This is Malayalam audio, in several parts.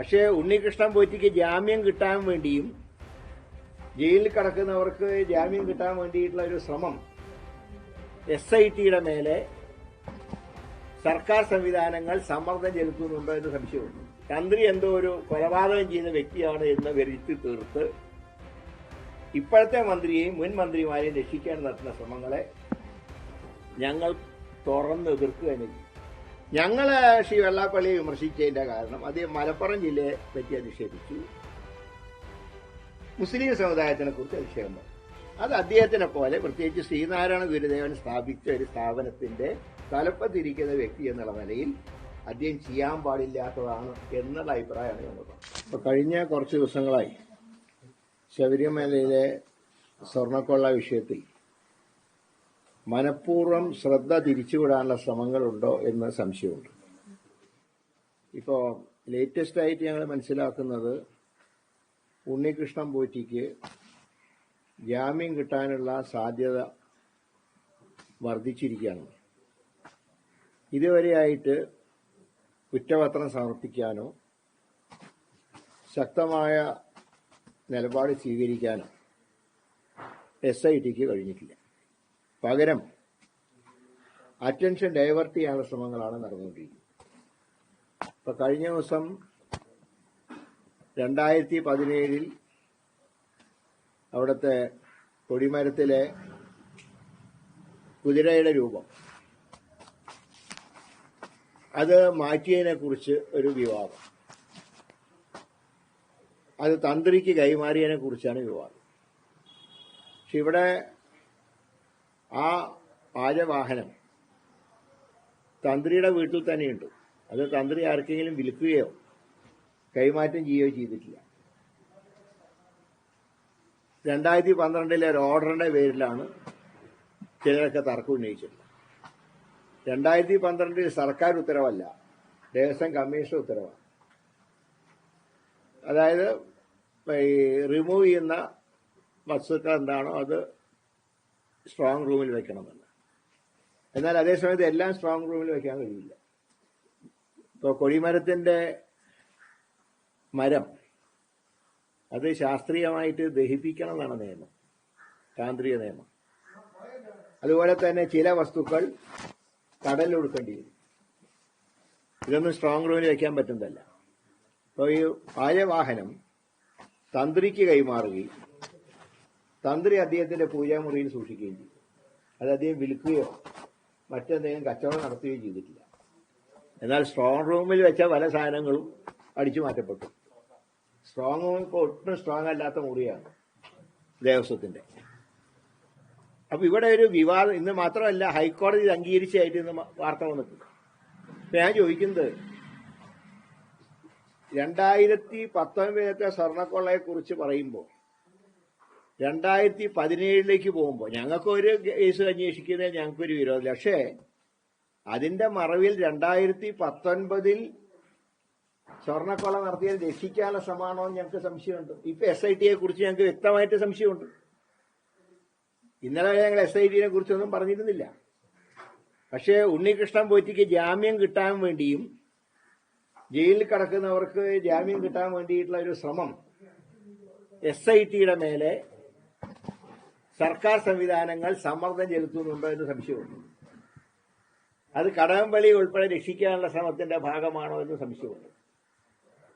പക്ഷേ ഉണ്ണികൃഷ്ണൻ പോറ്റിക്ക് ജാമ്യം കിട്ടാൻ വേണ്ടിയും ജയിലിൽ കിടക്കുന്നവർക്ക് ജാമ്യം കിട്ടാൻ വേണ്ടിയിട്ടുള്ള ഒരു ശ്രമം എസ് ഐ ടിയുടെ മേലെ സർക്കാർ സംവിധാനങ്ങൾ സമ്മർദ്ദം ചെലുത്തുന്നുണ്ടോ എന്ന് സംശയമുണ്ട്. തന്ത്രി എന്തോ ഒരു കൊലപാതകം ചെയ്യുന്ന വ്യക്തിയാണ് എന്ന് വരുത്തി തീർത്ത് ഇപ്പോഴത്തെ മന്ത്രിയെയും മുൻ മന്ത്രിമാരെയും രക്ഷിക്കാൻ നടത്തുന്ന ശ്രമങ്ങളെ ഞങ്ങൾ തുറന്ന് എതിർക്കുക ഞങ്ങൾ ശ്രീ വെള്ളാപ്പള്ളിയെ വിമർശിച്ചതിന്റെ കാരണം അത് മലപ്പുറം ജില്ലയെ പറ്റി അധിക്ഷേപിച്ചു. മുസ്ലിം സമുദായത്തിനെ കുറിച്ച് അധിക്ഷേപം അത് അദ്ദേഹത്തിനെ പോലെ പ്രത്യേകിച്ച് ശ്രീനാരായണ ഗുരുദേവൻ സ്ഥാപിച്ച ഒരു സ്ഥാപനത്തിന്റെ തലപ്പത്തിരിക്കുന്ന വ്യക്തി എന്നുള്ള നിലയിൽ അദ്ദേഹം ചെയ്യാൻ പാടില്ലാത്തതാണ് എന്നുള്ള അഭിപ്രായമാണ് ഞങ്ങൾക്ക് അപ്പൊ കഴിഞ്ഞ കുറച്ച് ദിവസങ്ങളായി ശബരിമലയിലെ സ്വർണക്കൊള്ള വിഷയത്തിൽ മനഃപൂർവം ശ്രദ്ധ തിരിച്ചുവിടാനുള്ള ശ്രമങ്ങളുണ്ടോ എന്ന് സംശയമുണ്ട്. ഇപ്പോ ലേറ്റസ്റ്റ് ആയിട്ട് ഞങ്ങൾ മനസ്സിലാക്കുന്നത് ഉണ്ണികൃഷ്ണൻ പോറ്റിക്ക് ജാമ്യം കിട്ടാനുള്ള സാധ്യത വർദ്ധിച്ചിരിക്കുകയാണ്. ഇതുവരെയായിട്ട് കുറ്റപത്രം സമർപ്പിക്കാനോ ശക്തമായ നിലപാട് സ്വീകരിക്കാനോ എസ് ഐ ടിക്ക് കഴിഞ്ഞിട്ടില്ല. പകരം അറ്റൻഷൻ ഡൈവേർട്ട് ചെയ്യാനുള്ള ശ്രമങ്ങളാണ് നടന്നുകൊണ്ടിരിക്കുന്നത്. ഇപ്പൊ കഴിഞ്ഞ ദിവസം രണ്ടായിരത്തി പതിനേഴിൽ അവിടുത്തെ കൊടിമരത്തിലെ കുതിരയുടെ രൂപം. അത് മാറ്റിയതിനെ കുറിച്ച് ഒരു വിവാദം. അത് തന്ത്രിക്ക് കൈമാറിയതിനെ കുറിച്ചാണ് വിവാദം. പക്ഷെ ഇവിടെ ആ പാചവാഹനം തന്ത്രിയുടെ വീട്ടിൽ തന്നെയുണ്ട്. അത് തന്ത്രി ആർക്കെങ്കിലും വിൽക്കുകയോ കൈമാറ്റം ചെയ്യുകയോ ചെയ്തിട്ടില്ല. രണ്ടായിരത്തി പന്ത്രണ്ടിലെ ഒരു ഓർഡറിന്റെ പേരിലാണ് ചിലരൊക്കെ തർക്കം ഉന്നയിച്ചത്. രണ്ടായിരത്തി പന്ത്രണ്ടിൽ സർക്കാർ ഉത്തരവല്ല ദേവസ്വം കമ്മീഷൻ ഉത്തരവാണ് അതായത് ഈ റിമൂവ് ചെയ്യുന്ന വസ്തുക്കൾ എന്താണോ അത് സ്ട്രോങ് റൂമിൽ വെക്കണമെന്ന്. എന്നാൽ അതേസമയത്ത് എല്ലാം സ്ട്രോങ് റൂമിൽ വെക്കാൻ കഴിയില്ല. ഇപ്പോൾ കൊടിമരത്തിന്റെ മരം അത് ശാസ്ത്രീയമായിട്ട് ദഹിപ്പിക്കണം എന്നാണ് നിയമം താന്ത്രിക നിയമം. അതുപോലെ തന്നെ ചില വസ്തുക്കൾ കടലിൽ ഒടുക്കേണ്ടി വരും. ഇതൊന്നും സ്ട്രോങ് റൂമിൽ വെക്കാൻ പറ്റുന്നതല്ല. അപ്പോൾ ഈ ആര്യവാഹനം തന്ത്രിക്ക് കൈമാറുകയും തന്ത്രി അദ്ദേഹത്തിന്റെ പൂജാമുറിയിൽ സൂക്ഷിക്കുകയും ചെയ്തു. അത് അദ്ദേഹം വിൽക്കുകയോ മറ്റെന്തെങ്കിലും കച്ചവടം നടത്തുകയോ ചെയ്തിട്ടില്ല. എന്നാൽ സ്ട്രോങ് റൂമിൽ വെച്ച പല സാധനങ്ങളും അടിച്ചു മാറ്റപ്പെട്ടു. സ്ട്രോങ് റൂം ഇപ്പോൾ ഒട്ടും സ്ട്രോങ് അല്ലാത്ത മുറിയാണ് ദേവസ്വത്തിന്റെ. അപ്പൊ ഇവിടെ ഒരു വിവാദം ഇന്ന് മാത്രമല്ല ഹൈക്കോടതി ഇത് അംഗീകരിച്ചായിട്ട് ഇന്ന് വാർത്ത വന്നിട്ടുണ്ട്. അപ്പൊ ഞാൻ ചോദിക്കുന്നത് രണ്ടായിരത്തി പത്തൊൻപതിലത്തെ സ്വർണക്കൊള്ളയെ കുറിച്ച് പറയുമ്പോൾ രണ്ടായിരത്തി പതിനേഴിലേക്ക് പോകുമ്പോൾ ഞങ്ങൾക്ക് ഒരു കേസ് അന്വേഷിക്കുന്നതിൽ ഞങ്ങൾക്കൊരു വിരോധമില്ല പക്ഷേ അതിന്റെ മറവിൽ രണ്ടായിരത്തി പത്തൊൻപതിൽ സ്വർണക്കൊള്ള നടത്തിയത് രക്ഷിക്കാനുള്ള ശ്രമമാണോ എന്ന് ഞങ്ങൾക്ക് സംശയമുണ്ട്. ഇപ്പൊ എസ് ഐ ടിയെ കുറിച്ച് ഞങ്ങൾക്ക് വ്യക്തമായിട്ട് സംശയമുണ്ട്. ഇന്നലെ ഞങ്ങൾ എസ് ഐ ടിയെ കുറിച്ചൊന്നും പറഞ്ഞിരുന്നില്ല. പക്ഷേ ഉണ്ണികൃഷ്ണൻ പോറ്റിക്ക് ജാമ്യം കിട്ടാൻ വേണ്ടിയും ജയിലിൽ കിടക്കുന്നവർക്ക് ജാമ്യം കിട്ടാൻ വേണ്ടിയിട്ടുള്ള ഒരു ശ്രമം എസ് ഐ ടിയുടെ മേലെ സർക്കാർ സംവിധാനങ്ങൾ സമ്മർദ്ദം ചെലുത്തുന്നുണ്ടോ എന്ന് സംശയമുണ്ട് അത് കടകംപള്ളി ഉൾപ്പെടെ രക്ഷിക്കാനുള്ള ശ്രമത്തിന്റെ ഭാഗമാണോ എന്ന് സംശയമുണ്ട്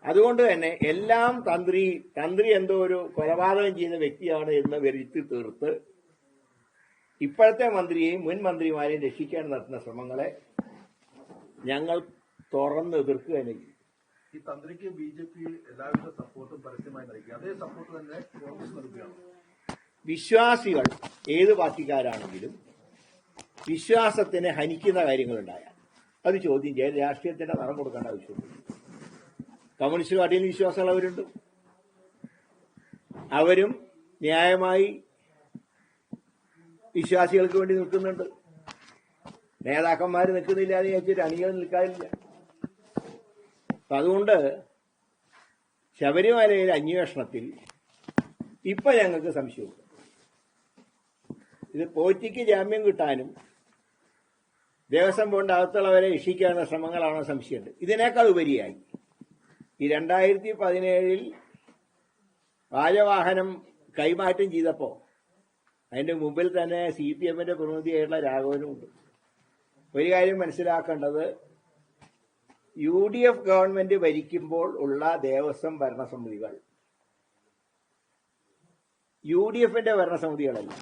അതുകൊണ്ട് തന്നെ എല്ലാം തന്ത്രി തന്ത്രി എന്തോ ഒരു കൊലപാതകം ചെയ്യുന്ന വ്യക്തിയാണ് എന്ന് വരുത്തി തീർത്ത് ഇപ്പോഴത്തെ മന്ത്രിയെയും മുൻ മന്ത്രിമാരെയും രക്ഷിക്കാൻ നടത്തുന്ന ശ്രമങ്ങളെ ഞങ്ങൾ തുറന്ന് എതിർക്കുക തന്നെ ചെയ്യും. ഈ തന്ത്രിക്ക് ബി ജെ പി എല്ലാവിധ സപ്പോർട്ടും പരസ്യമായി നൽകി. അതേ സപ്പോർട്ട് തന്നെ കോൺഗ്രസ് നൽകുകയാണ്. വിശ്വാസികൾ ഏത് പാർട്ടിക്കാരാണെങ്കിലും വിശ്വാസത്തിനെ ഹനിക്കുന്ന കാര്യങ്ങളുണ്ടായാൽ അത് ചോദ്യം ചെയ്യാൻ രാഷ്ട്രീയത്തിന്റെ നിറം കൊടുക്കേണ്ട ആവശ്യമില്ല. കമ്മ്യൂണിസ്റ്റ് പാർട്ടിയിൽ വിശ്വാസമുള്ളവരുണ്ട്. അവരും ന്യായമായി വിശ്വാസികൾക്ക് വേണ്ടി നിൽക്കുന്നുണ്ട്. നേതാക്കന്മാർ നിൽക്കുന്നില്ല എന്ന് ചോദിച്ചിട്ട് അണികൾ നിൽക്കാറില്ല. അതുകൊണ്ട് ശബരിമലയിലെ അന്വേഷണത്തിൽ ഇപ്പൊ ഞങ്ങൾക്ക് സംശയമുണ്ട്. ഇത് പോറ്റിക്ക് ജാമ്യം കിട്ടാനും ദേവസ്വം ബോർഡിന്റെ അകത്തുള്ളവരെ രക്ഷിക്കാനുള്ള ശ്രമങ്ങളാണോ സംശയമുണ്ട്. ഇതിനേക്കാൾ ഉപരിയായി ഈ രണ്ടായിരത്തി പതിനേഴിൽ രാജവാഹനം കൈമാറ്റം ചെയ്തപ്പോ അതിന്റെ മുമ്പിൽ തന്നെ സി പി എമ്മിന്റെ പ്രതിനിധിയായിട്ടുള്ള രാഘവനുമുണ്ട് ഒരു കാര്യം മനസ്സിലാക്കേണ്ടത് യു ഡി എഫ് ഗവൺമെന്റ് ഭരിക്കുമ്പോൾ ഉള്ള ദേവസ്വം ഭരണസമിതികൾ യു ഡി എഫിന്റെ ഭരണസമിതികളല്ല.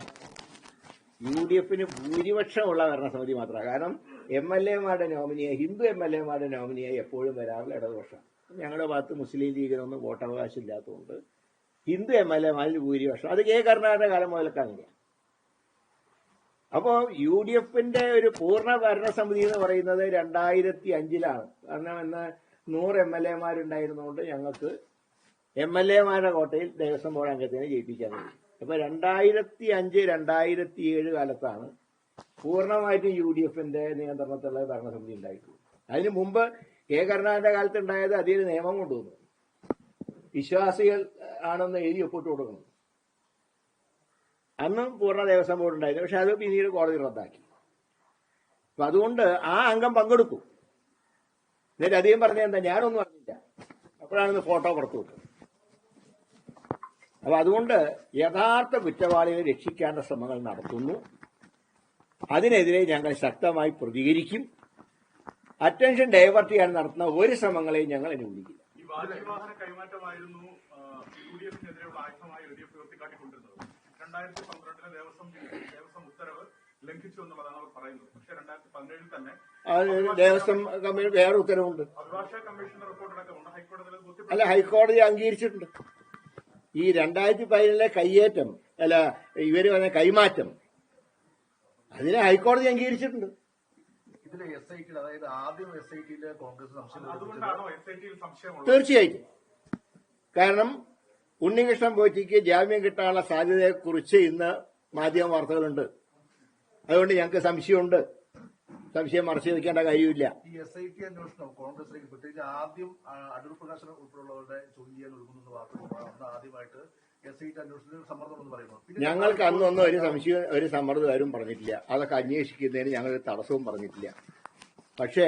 യു ഡി എഫിന് ഭൂരിപക്ഷമുള്ള ഭരണസമിതി മാത്രമാണ്. കാരണം എം എൽ എമാരുടെ നോമിനിയായി ഹിന്ദു എം എൽ എമാരുടെ നോമിനിയായി എപ്പോഴും വരാറുള്ള ഇടതുപക്ഷം. ഞങ്ങളുടെ ഭാഗത്ത് മുസ്ലിം ലീഗിനൊന്നും വോട്ടവകാശം ഇല്ലാത്തതുകൊണ്ട് ഹിന്ദു എം എൽ എമാരിൽ ഭൂരിപക്ഷം. അത് കെ കരുണാകരന്റെ കാലം മുതലൊക്കെ അങ്ങനെയാണ് അപ്പോൾ യു ഡി എഫിന്റെ ഒരു പൂർണ ഭരണസമിതി എന്ന് പറയുന്നത് രണ്ടായിരത്തി അഞ്ചിലാണ് കാരണം ഇന്ന് നൂറ് എം എൽ എമാരുണ്ടായിരുന്നുകൊണ്ട് ഞങ്ങൾക്ക് എം എൽ എമാരുടെ കോട്ടയിൽ ദേവസ്വം ബോർഡ് അംഗത്തിനെ ജയിപ്പിക്കാൻ കഴിയും. അപ്പൊ രണ്ടായിരത്തി അഞ്ച് രണ്ടായിരത്തി ഏഴ് കാലത്താണ് പൂർണമായിട്ടും യു ഡി എഫിന്റെ നിയന്ത്രണത്തിലുള്ള ഭരണസമിതി ഉണ്ടായിട്ടുള്ളത്. അതിന് മുമ്പ് കെ. കരുണാകരന്റെ കാലത്ത് ഉണ്ടായത് അതേ നിയമം കൊണ്ടുവന്നു. വിശ്വാസികൾ ആണെന്ന് എഴുതി ഒപ്പിട്ട് കൊടുക്കുന്നു. അന്നും പൂർണ ദേവസ്വം ബോർഡ് ഉണ്ടായിരുന്നു. പക്ഷെ അത് പിന്നീട് കോടതി റദ്ദാക്കി. അപ്പൊ അതുകൊണ്ട് ആ അംഗം പങ്കെടുത്തു. എന്നിട്ട് അധികം പറഞ്ഞ എന്താ? ഞാനൊന്നും അറിഞ്ഞില്ല. അപ്പോഴാണ് ഫോട്ടോ പുറത്തു വിട്ടത് അപ്പൊ അതുകൊണ്ട് യഥാർത്ഥ കുറ്റവാളികളെ രക്ഷിക്കേണ്ട ശ്രമങ്ങൾ നടത്തുന്നു. അതിനെതിരെ ഞങ്ങൾ ശക്തമായി പ്രതികരിക്കും. അറ്റൻഷൻ ഡൈവേർട്ട് ചെയ്യാൻ നടത്തുന്ന ഒരു ശ്രമങ്ങളെയും ഞങ്ങൾ അനുകൂലിക്കില്ല. രണ്ടായിരത്തി പന്ത്രണ്ടിലെ ദേവസ്വം ദേവസ്വം ഉത്തരവ് ലംഘിച്ചു എന്നുള്ളതാണ് അവർ പറയുന്നത്. പക്ഷേ രണ്ടായിരത്തി പതിനേഴിൽ തന്നെ ദേവസ്വം വേറെ ഉത്തരവുണ്ട്. അഭിഭാഷക കമ്മീഷന്റെ റിപ്പോർട്ടടക്കമുണ്ട് ഹൈക്കോടതിയിൽ അത് അല്ല ഹൈക്കോടതി അംഗീകരിച്ചിട്ടുണ്ട്. ഈ രണ്ടായിരത്തി പതിനേഴിലെ കയ്യേറ്റം അല്ല ഇവർ പറഞ്ഞ കൈമാറ്റം അതിനെ ഹൈക്കോടതി അംഗീകരിച്ചിട്ടുണ്ട്. തീർച്ചയായിട്ടും. കാരണം ഉണ്ണികൃഷ്ണൻ പോറ്റിക്ക് ജാമ്യം കിട്ടാനുള്ള സാധ്യതയെ കുറിച്ച് ഇന്ന് മാധ്യമ വാർത്തകളുണ്ട്. അതുകൊണ്ട് ഞങ്ങൾക്ക് സംശയമുണ്ട്. സംശയം മറച്ചു വെക്കേണ്ട കാര്യമില്ല. ഈ എസ് ഐ ടി അന്വേഷണം കോൺഗ്രസിലേക്ക് പ്രത്യേകിച്ച് ആദ്യം അടൂർ പ്രകാശൻ ഉൾപ്പെടെയുള്ളവരുടെ ചോദ്യം ചെയ്യാൻ ഒരുങ്ങുന്ന വാർത്തകളാണ് അന്ന് ആദ്യമായിട്ട് സമ്മർദ്ദം ഞങ്ങൾക്ക് അന്നൊന്നും ഒരു സംശയം ഒരു സമ്മർദ്ദകാരും പറഞ്ഞിട്ടില്ല. അതൊക്കെ അന്വേഷിക്കുന്നതിന് ഞങ്ങൾ തടസ്സവും പറഞ്ഞിട്ടില്ല. പക്ഷേ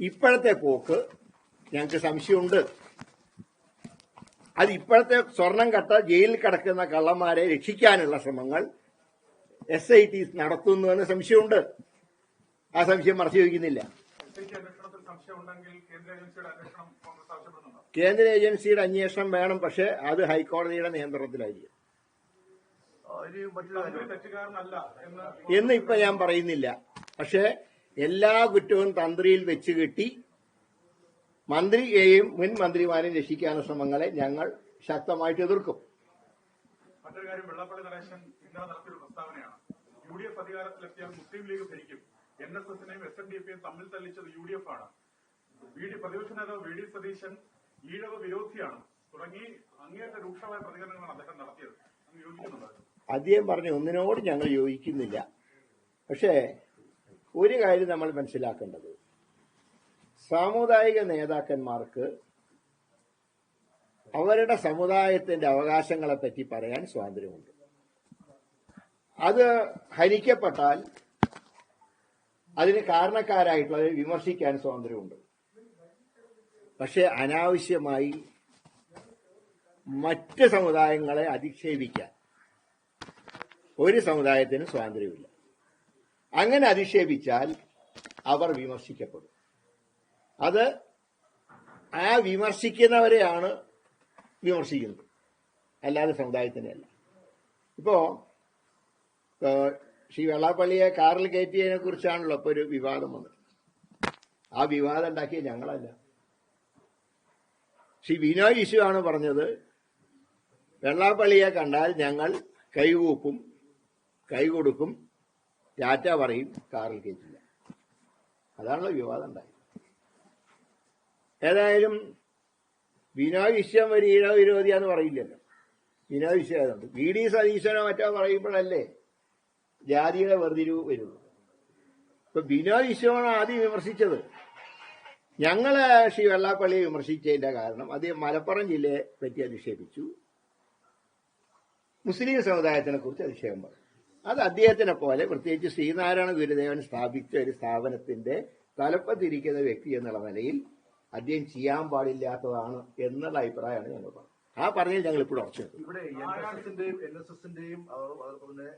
ഇപ്പോഴത്തെ പോക്ക് ഞങ്ങൾക്ക് സംശയമുണ്ട്. അത് ഇപ്പോഴത്തെ സ്വർണം കട്ട ജയിലിൽ കിടക്കുന്ന കള്ളന്മാരെ രക്ഷിക്കാനുള്ള ശ്രമങ്ങൾ എസ് ഐ ടി നടത്തുന്നുവെന്ന് സംശയമുണ്ട്. ആ സംശയം മറച്ചു ചോദിക്കുന്നില്ല കേന്ദ്ര ഏജൻസിയുടെ അന്വേഷണം വേണം പക്ഷെ അത് ഹൈക്കോടതിയുടെ നിയന്ത്രണത്തിലായിരിക്കും. എന്ന് ഇപ്പൊ ഞാൻ പറയുന്നില്ല. പക്ഷേ എല്ലാ കുറ്റവും തന്ത്രിയിൽ വെച്ച് കെട്ടി മന്ത്രിയെയും മുൻ മന്ത്രിമാരെയും രക്ഷിക്കാനുള്ള ശ്രമങ്ങളെ ഞങ്ങൾ ശക്തമായിട്ട് എതിർക്കും. മറ്റൊരു കാര്യം വെള്ളപ്പള്ളി നടേശൻ ഇന്നലെ നടത്തിയൊരു പ്രസ്താവനയാണ്. യു ഡി എഫ് അധികാരത്തിലെത്തിയാൽ മുസ്ലിം ലീഗ് ഭരിക്കും. എൻ എസ് എസിനെയും എസ് എൻ ഡി പിയും തമ്മിൽ തല്ലിച്ചത് യു ഡി എഫ് ആണ്. പ്രതിപക്ഷ നേതാവ് വി ഡി സതീശൻ ഈഴവ വിരോധിയാണ്. തുടങ്ങി അങ്ങേയറ്റ രൂക്ഷമായ പ്രതികരണങ്ങളാണ് അദ്ദേഹം നടത്തിയത്. അദ്ദേഹം പറഞ്ഞ ഒന്നിനോട് ഞങ്ങൾ യോജിക്കുന്നില്ല. പക്ഷേ ഒരു കാര്യം നമ്മൾ മനസ്സിലാക്കേണ്ടത്. സാമുദായിക നേതാക്കന്മാർക്ക് അവരുടെ സമുദായത്തിന്റെ അവകാശങ്ങളെ പറ്റി പറയാൻ സ്വാതന്ത്ര്യമുണ്ട്. അത് ഹനിക്കപ്പെട്ടാൽ അതിന് കാരണക്കാരായിട്ടുള്ള വിമർശിക്കാൻ സ്വാതന്ത്ര്യമുണ്ട്. പക്ഷെ അനാവശ്യമായി മറ്റ് സമുദായങ്ങളെ അധിക്ഷേപിക്കാൻ ഒരു സമുദായത്തിന് സ്വാതന്ത്ര്യമില്ല. അങ്ങനെ അധിക്ഷേപിച്ചാൽ അവർ വിമർശിക്കപ്പെടും. അത് ആ വിമർശിക്കുന്നവരെയാണ് വിമർശിക്കുന്നത്. അല്ലാതെ സമുദായത്തിനെ അല്ല ഇപ്പോ ശ്രീ വെള്ളാപ്പള്ളിയെ കാറിൽ കയറ്റിയതിനെ കുറിച്ചാണല്ലോ ഇപ്പൊ ഒരു വിവാദം വന്നത്. ആ വിവാദം ഉണ്ടാക്കിയ ഞങ്ങളല്ല. ശ്രീ ബിനോയ് ഇഷ്യൂ ആണ് പറഞ്ഞത് വെള്ളാപ്പള്ളിയെ കണ്ടാൽ ഞങ്ങൾ കൈകൂപ്പും കൈ കൊടുക്കും ടാറ്റ പറയും കാറിൽ കയറ്റില്ല. അതാണല്ലോ വിവാദം ഉണ്ടായത്. ഏതായാലും ബിനോയ് വിശ്വം ഒരു ഈഴ വിരോധിയാന്ന് പറയില്ലല്ലോ. ബിനോയ് വിശ്വം ഏതുണ്ട് വി ഡി സതീശനോ മറ്റോ പറയുമ്പോഴല്ലേ ജാതിയുടെ വേർതിരിവ് വരുന്നു. ഇപ്പൊ ബിനോയ് വിശ്വമാണ് ആദ്യം വിമർശിച്ചത്. ഞങ്ങൾ ശ്രീ വെള്ളാപ്പള്ളിയെ വിമർശിച്ചതിന്റെ കാരണം അദ്ദേഹം മലപ്പുറം ജില്ലയെ പറ്റി അധിക്ഷേപിച്ചു. മുസ്ലിം സമുദായത്തിനെ കുറിച്ച് അധിക്ഷേപം പറഞ്ഞു. അത് അദ്ദേഹത്തിനെ പോലെ പ്രത്യേകിച്ച് ശ്രീനാരായണ ഗുരുദേവൻ സ്ഥാപിച്ച ഒരു സ്ഥാപനത്തിന്റെ തലപ്പത്തിരിക്കുന്ന വ്യക്തി എന്നുള്ള നിലയിൽ അദ്ദേഹം ചെയ്യാൻ പാടില്ലാത്തതാണ് എന്നുള്ള അഭിപ്രായമാണ് ഞങ്ങൾ പറഞ്ഞത്. ആ പറഞ്ഞതിൽ ഞങ്ങൾ ഇപ്പോഴും ഉറച്ചു ഇവിടെ എൻ എസ് എസിന്റെയും അതുപോലെ തന്നെ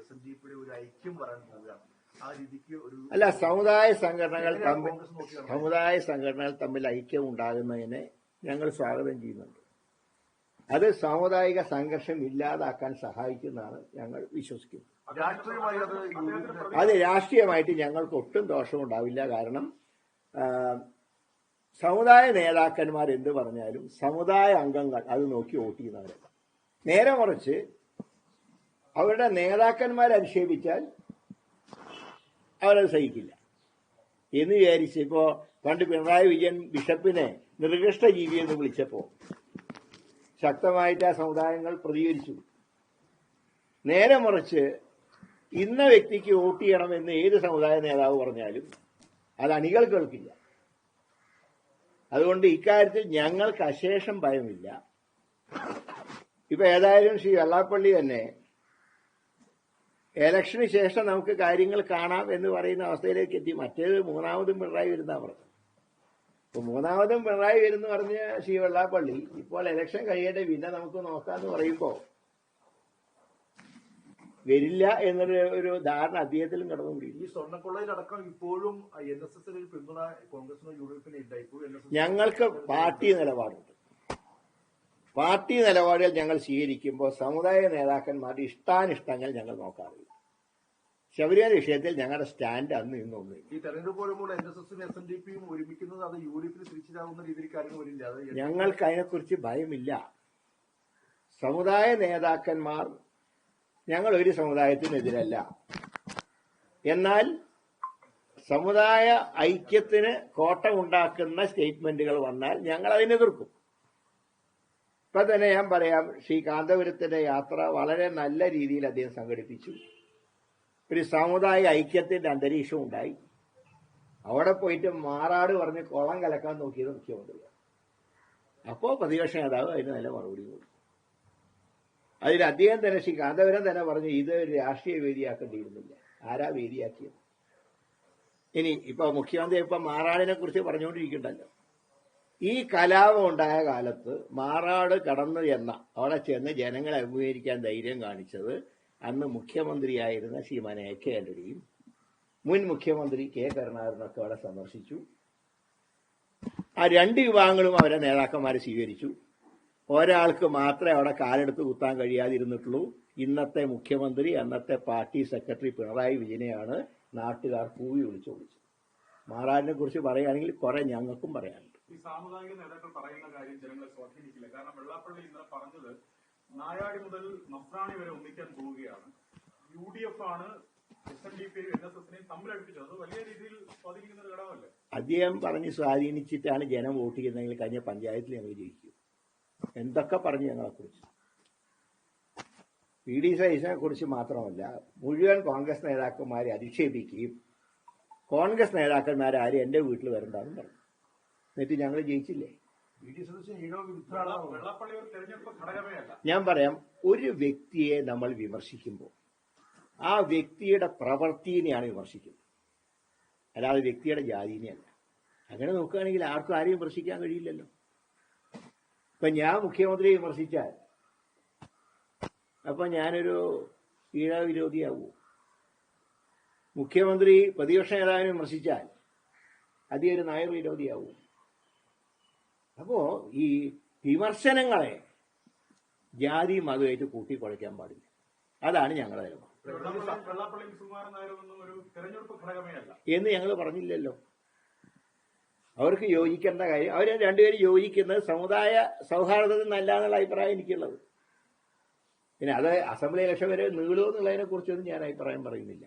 എസ് എൻ ഡി പിയുടെ ഒരു ഐക്യം വരാൻ പോവുകയാണ്. ആ രീതിക്ക് ഒരു അല്ല സമുദായ സംഘടനകൾ തമ്മിൽ സമുദായ സംഘടനകൾ തമ്മിൽ ഐക്യം ഉണ്ടാകുന്നതിനെ ഞങ്ങൾ സ്വാഗതം ചെയ്യുന്നുണ്ട്. അത് സാമുദായിക സംഘർഷം ഇല്ലാതാക്കാൻ സഹായിക്കുന്നതാണ് ഞങ്ങൾ വിശ്വസിക്കുന്നത്. അത് രാഷ്ട്രീയമായിട്ട് ഞങ്ങൾക്ക് ഒട്ടും ദോഷമുണ്ടാവില്ല കാരണം സമുദായ നേതാക്കന്മാർ എന്ത് പറഞ്ഞാലും സമുദായ അംഗങ്ങൾ അത് നോക്കി വോട്ട് ചെയ്യുന്നവരല്ല. നേരെ മറിച്ച് അവരുടെ നേതാക്കന്മാരെ അധിക്ഷേപിച്ചാൽ അവരത് സഹിക്കില്ല. എന്ന് വിചാരിച്ച് ഇപ്പോ പണ്ട് പിണറായി വിജയൻ ബിഷപ്പിനെ നിർകൃഷ്ട ജീവി എന്ന് വിളിച്ചപ്പോ ശക്തമായിട്ട് ആ സമുദായങ്ങൾ പ്രതികരിച്ചു. നേരെ മറിച്ച് ഇന്ന വ്യക്തിക്ക് വോട്ട് ചെയ്യണമെന്ന് ഏത് സമുദായ നേതാവ് പറഞ്ഞാലും അത് അണികൾ കേൾക്കില്ല അതുകൊണ്ട് ഇക്കാര്യത്തിൽ ഞങ്ങൾക്ക് അശേഷം ഭയമില്ല. ഇപ്പൊ ഏതായാലും ശ്രീ വെള്ളാപ്പള്ളി തന്നെ ഇലക്ഷന് ശേഷം നമുക്ക് കാര്യങ്ങൾ കാണാം എന്ന് പറയുന്ന അവസ്ഥയിലേക്ക് എത്തി. മറ്റേത് മൂന്നാമതും പിണറായി വരുന്ന പറഞ്ഞു ഇപ്പൊ മൂന്നാമതും പിണറായി വരുന്നു പറഞ്ഞ ശ്രീ വെള്ളാപ്പള്ളി ഇപ്പോൾ ഇലക്ഷൻ കഴിയട്ടെ പിന്നെ നമുക്ക് നോക്കാന്ന് പറയുമ്പോ വരില്ല എന്നൊരു ഒരു ധാരണ അദ്ദേഹത്തിലും കടന്നുകൂടിയില്ല ഈ സ്വർണക്കൊള്ളയിലടക്കം ഇപ്പോഴും എൻ എസ് എസിന് പിന്തുണ കോൺഗ്രസിനോ യു ഡി എഫിനോ ഇല്ല ഞങ്ങൾക്ക് പാർട്ടി നിലപാടുണ്ട്. പാർട്ടി നിലപാടുകൾ ഞങ്ങൾ സ്വീകരിക്കുമ്പോൾ സമുദായ നേതാക്കന്മാരുടെ ഇഷ്ടാനിഷ്ടങ്ങൾ ഞങ്ങൾ നോക്കാറില്ല. ശബരിമല വിഷയത്തിൽ ഞങ്ങളുടെ സ്റ്റാൻഡ് അന്ന് ഇന്നൊന്നുമില്ല ഈ തെരഞ്ഞെടുപ്പ് വരുമ്പോൾ എൻ എസ് എസും എസ് എൻ ഡി പിയും ഒരുമിക്കുന്നത് അത് യു ഡി എഫിന് തിരിച്ചിലാവുന്ന രീതിയിൽ കാര്യങ്ങൾ വരില്ല. അത് ഞങ്ങൾക്ക് അതിനെക്കുറിച്ച് ഭയമില്ല. സമുദായ നേതാക്കന്മാർ ഞങ്ങൾ ഒരു സമുദായത്തിനെതിരല്ല. എന്നാൽ സമുദായ ഐക്യത്തിന് കോട്ടമുണ്ടാക്കുന്ന സ്റ്റേറ്റ്മെന്റുകൾ വന്നാൽ ഞങ്ങൾ അതിനെതിർക്കും ഇപ്പൊ തന്നെ ഞാൻ പറയാം ശ്രീ കാന്തപുരത്തിന്റെ യാത്ര വളരെ നല്ല രീതിയിൽ അദ്ദേഹം സംഘടിപ്പിച്ചു. ഒരു സാമുദായിക ഐക്യത്തിന്റെ അന്തരീക്ഷം ഉണ്ടായി. അവിടെ പോയിട്ട് മാറാട് പറഞ്ഞ് കുളം കലക്കാൻ നോക്കിയത് മുഖ്യമന്ത്രിയാണ്. അപ്പോ പ്രതിപക്ഷ നേതാവ് അതിന് നല്ല മറുപടി കൊടുത്തു. അതിൽ അദ്ദേഹം തന്നെ ശ്രീ കാന്തപുരം തന്നെ പറഞ്ഞു ഇത് ഒരു രാഷ്ട്രീയ വേദിയാക്കേണ്ടിയിരുന്നില്ല. ആരാ വേദിയാക്കിയത്? ഇനി ഇപ്പൊ മുഖ്യമന്ത്രി ഇപ്പൊ മാറാടിനെ കുറിച്ച് പറഞ്ഞുകൊണ്ടിരിക്കണ്ടല്ലോ. ഈ കലാപം ഉണ്ടായ കാലത്ത് മാറാട് കടന്നു ചെന്ന അവിടെ ചെന്ന് ജനങ്ങളെ അഭിമുഖീകരിക്കാൻ ധൈര്യം കാണിച്ചത് അന്ന് മുഖ്യമന്ത്രിയായിരുന്ന ശ്രീമാൻ എ കെ ആന്റണിയും മുൻ മുഖ്യമന്ത്രി കെ കരുണാകരനൊക്കെ അവിടെ സന്ദർശിച്ചു. ആ രണ്ട് വിഭാഗങ്ങളും അവരെ നേതാക്കന്മാരെ സ്വീകരിച്ചു. ഒരാൾക്ക് മാത്രമേ അവിടെ കാലെടുത്ത് കുത്താൻ കഴിയാതിരുന്നിട്ടുള്ളൂ. ഇന്നത്തെ മുഖ്യമന്ത്രി അന്നത്തെ പാർട്ടി സെക്രട്ടറി പിണറായി വിജയനെയാണ് നാട്ടുകാർ കൂവി വിളിച്ചു വിളിച്ചത്. മാറാടിനെ കുറിച്ച് പറയുകയാണെങ്കിൽ കുറെ ഞങ്ങൾക്കും പറയാനുണ്ട്. ഈ സാമുദായിക നേതാക്കൾ പറയുന്ന കാര്യം ജനങ്ങളെ സ്വാധീനിക്കില്ല. കാരണം വെള്ളാപ്പള്ളി ഇന്നലെ പറഞ്ഞത് നായാടി മുതൽ നസ്രാണി വരെ ഒന്നിക്കാൻ പോവുകയാണ്. യു ഡി എഫ് ആണ് S N D P N S എസിനെയും തമ്മിലടുപ്പിച്ചത്. അത് വലിയ രീതിയിൽ സ്വാധീനിക്കുന്ന ഒരു ഘടകമല്ലേ? അദ്ദേഹം പറഞ്ഞ് സ്വാധീനിച്ചിട്ടാണ് ജനം വോട്ട് ചെയ്യുന്നതെങ്കിൽ കഴിഞ്ഞ പഞ്ചായത്തിൽ ഞങ്ങൾ ജയിക്കും. എന്തൊക്കെ പറഞ്ഞു ഞങ്ങളെക്കുറിച്ച്? പി ഡി സൈസിനെ കുറിച്ച് മാത്രമല്ല മുഴുവൻ കോൺഗ്രസ് നേതാക്കന്മാരെ അധിക്ഷേപിക്കുകയും കോൺഗ്രസ് നേതാക്കന്മാരാരും എന്റെ വീട്ടിൽ വരണ്ടെന്നും പറഞ്ഞു. എന്നിട്ട് ഞങ്ങൾ ജയിച്ചില്ലേ? ഞാൻ പറയാം ഒരു വ്യക്തിയെ നമ്മൾ വിമർശിക്കുമ്പോൾ ആ വ്യക്തിയുടെ പ്രവൃത്തിനെയാണ് വിമർശിക്കുന്നത്. അല്ലാതെ വ്യക്തിയുടെ ജാതിനെയല്ല. അങ്ങനെ നോക്കുകയാണെങ്കിൽ ആർക്കും ആരെയും വിമർശിക്കാൻ കഴിയില്ലല്ലോ. ഇപ്പൊ ഞാൻ മുഖ്യമന്ത്രിയെ വിമർശിച്ചാൽ അപ്പൊ ഞാനൊരു ഈഴ വിരോധിയാവൂ മുഖ്യമന്ത്രി പ്രതിപക്ഷ നേതാവിനെ വിമർശിച്ചാൽ അദ്ദേഹം ഒരു നായർ വിരോധിയാവൂ അപ്പോ ഈ വിമർശനങ്ങളെ ജാതി മതമായിട്ട് കൂട്ടിക്കുഴയ്ക്കാൻ പാടില്ല. അതാണ് ഞങ്ങളുടെ നിലപാട്. എന്ന് ഞങ്ങൾ പറഞ്ഞില്ലല്ലോ. അവർക്ക് യോജിക്കേണ്ട കാര്യം അവർ രണ്ടുപേരും യോജിക്കുന്നത് സമുദായ സൗഹാർദ്ദത്തിൽ നല്ല എന്നുള്ള അഭിപ്രായം എനിക്കുള്ളത്. പിന്നെ അത് അസംബ്ലി ഇലക്ഷൻ വരെ നീളുമെന്നുള്ളതിനെ കുറിച്ചൊന്നും ഞാൻ അഭിപ്രായം പറയുന്നില്ല.